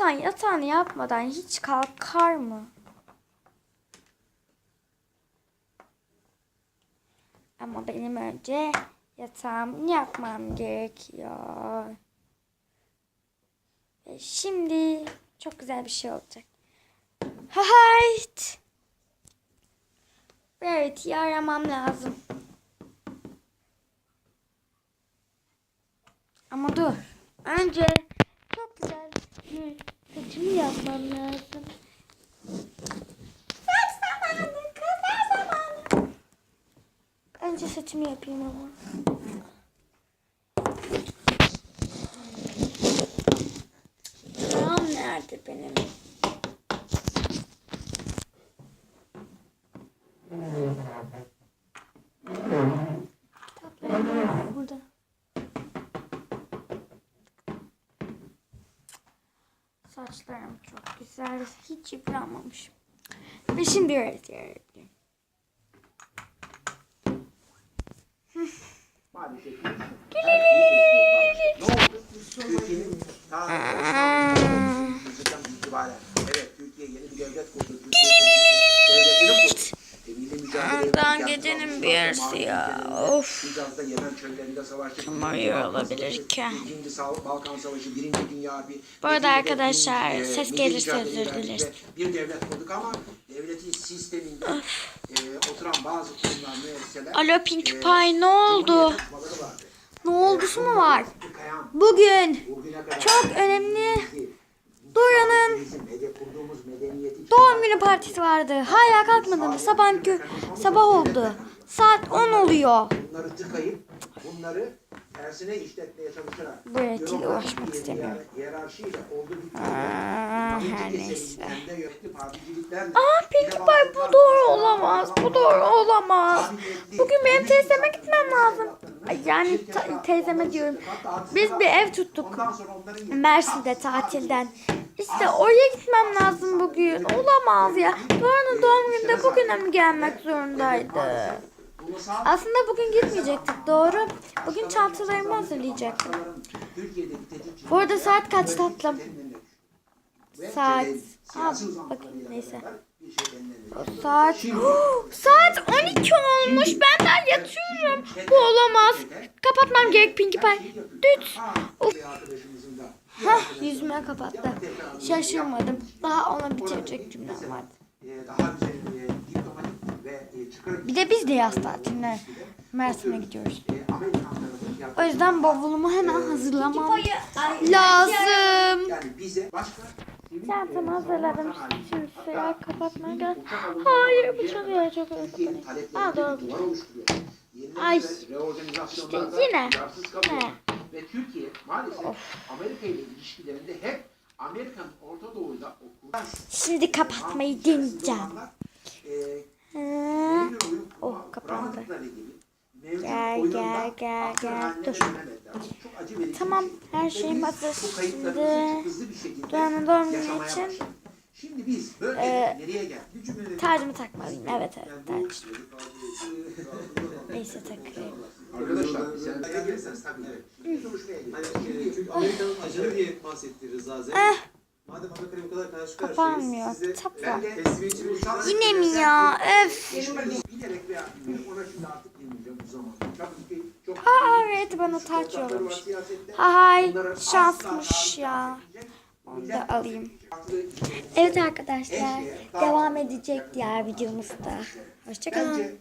insan yatağını yapmadan hiç kalkar mı? Ama benim önce yatağımı yapmam gerekiyor. Ve şimdi çok güzel bir şey olacak. Hayt. Evet, aramam lazım. Ama dur. Önce çok güzel bir saçımı yapmam lazım. Saç zamanı, kızlar zamanı. Önce saçımı yapayım ama. Tamam nerede benim? Saçlarım çok güzel. Hiç yıpranmamış. Ve şimdi öğretiyorum. Maalesef. Ne oldu? Türkiye'nin ta itibaren evet Türkiye yeni bir devlet kurdu. Gecenin bir yarısı ya. Of. Hicaz'da Yemen çöllerinde savaştık. Olabilir ki? İkinci Sağ- Balkan Savaşı, Birinci Dünya Harbi. Bu arada arkadaşlar, ses gelirse özür dileriz. Bir devlet kurduk ama devletin sisteminde e, oturan bazı kurumlar, müesseseler Alo Pinkie e, Pie ne oldu? Ne oldusu mu var? Bugün Çok önemli. Dora'nın doğum günü partisi vardı. Hala kalkmadım. Sabah, sabah oldu. Saat 10 oluyor. bunları tıkayıp bunları tersine işletmeye çalışarak Bu bürokratik uğraşmak bir istemiyorum. Hiyerarşiyle oldu bitti. Aa, her neyse. Aa Pinkie Pie bu doğru olamaz. Bu doğru olamaz. Bugün benim teyzeme gitmem lazım. Yani teyzeme diyorum. Biz bir ev tuttuk. Mersin'de tatilden. İşte oraya gitmem lazım bugün. Olamaz ya. Doğan'ın doğum gününde bugüne mi gelmek zorundaydı? Aslında bugün gitmeyecektik doğru. Bugün çantalarımı hazırlayacaktım. Bu arada saat kaç tatlım? Saat- Ha, bakayım, neyse. Saat saat 12 olmuş. Ben daha yatıyorum. Bu olamaz. Kapatmam gerek Pinkie Pie. Düt. Of. Hah yüzüme kapattı. Şaşırmadım. Daha ona bitirecek cümlem vardı. Daha güzel e, diplomatik ve e, çıkarıcı Bir de biz de yaz tatiline Mersin'e gidiyoruz. e, O yüzden bavulumu hemen hazırlamam lazım. yani bize başka sivil, Çantamı e, hazırladım. Şimdi suya kapatmaya gel. Hayır bu çok iyi çok iyi. Ha doğru. Ay. İşte yine. Ve Türkiye maalesef Amerika ile ilişkilerinde hep Amerikan Orta Doğu'yla Şimdi kapatmayı deneyeceğim. Gel, gel. Dur. Tamam, her şeyim hazır. Şimdi Doğan'ın doğum için Şimdi biz böyle Ee, nereye geldik? Tacımı takmalıyım. Evet evet taç. Neyse takayım. Arkadaşlar biz yani gelirseniz tabii. Hani gidiyoruz. e, çünkü Amerika'nın ajanı diye bahsetti Rıza Zey. Madem Amerika'ya bu kadar karşı karşıyayız, size uçak Yine mi ya? Öf. Bilerek veya ona şimdi artık girmeyeceğim bu zaman. Tabii ki Aa evet bana taç yollamış. Hay şansmış ya. Onu da alayım. Evet arkadaşlar devam edecek diğer videomuzda. Hoşçakalın.